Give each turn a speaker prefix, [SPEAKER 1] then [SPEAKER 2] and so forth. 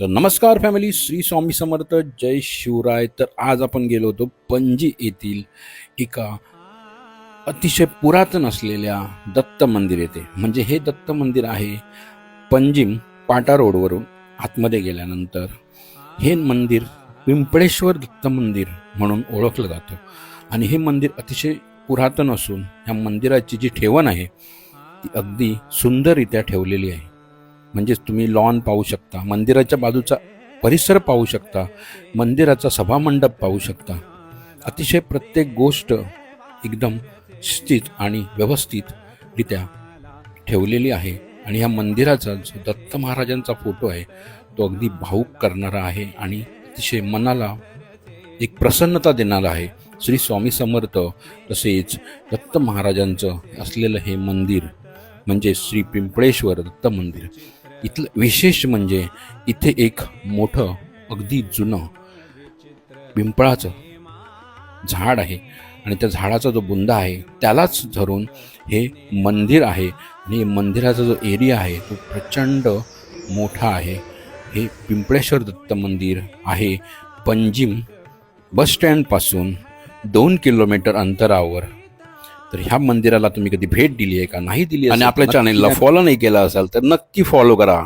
[SPEAKER 1] तर नमस्कार फॅमिली श्री स्वामी समर्थ जय शिवराय. तर आज आपण गेलो होतो पणजी येथील एका अतिशय पुरातन असलेल्या दत्त मंदिर येथे. म्हणजे हे दत्त मंदिर आहे पणजीम पाटा रोडवरून आतमध्ये गेल्यानंतर. हे मंदिर पिंपळेश्वर दत्त मंदिर म्हणून ओळखलं जातं. आणि हे मंदिर अतिशय पुरातन असून ह्या मंदिराची जी ठेवण आहे ती अगदी सुंदररित्या ठेवलेली आहे. म्हणजेच तुम्ही लॉन पाहू शकता मंदिराच्या बाजूचा परिसर पाहू शकता मंदिराचा सभामंडप पाहू शकता. अतिशय प्रत्येक गोष्ट एकदम स्थित आणि व्यवस्थितरित्या ठेवलेली आहे आणि ह्या मंदिराचा जो दत्त महाराजांचा फोटो आहे तो अगदी भाऊक करणारा आहे आणि अतिशय मनाला एक प्रसन्नता देणारा आहे. श्री स्वामी समर्थ तसेच दत्त महाराजांचं असलेलं हे मंदिर म्हणजे श्री पिंपळेश्वर दत्त मंदिर इथलं विशेष म्हणजे इथे एक मोठं अगदी जुनं पिंपळाचं झाड आहे. आणि त्या झाडाचा जो बुंदा आहे त्यालाच धरून हे मंदिर आहे. आणि मंदिराचा जो एरिया आहे तो प्रचंड मोठा आहे. हे पिंपळेश्वर दत्त मंदिर आहे. पंजिम बस स्टँडपासून दोन किलोमीटर अंतरावर तर ह्या मंदिराला तुम्ही कधी भेट दिली आहे का? नाही दिली आणि आपल्या चॅनेलला फॉलो नाही केला असाल तर नक्की फॉलो करा.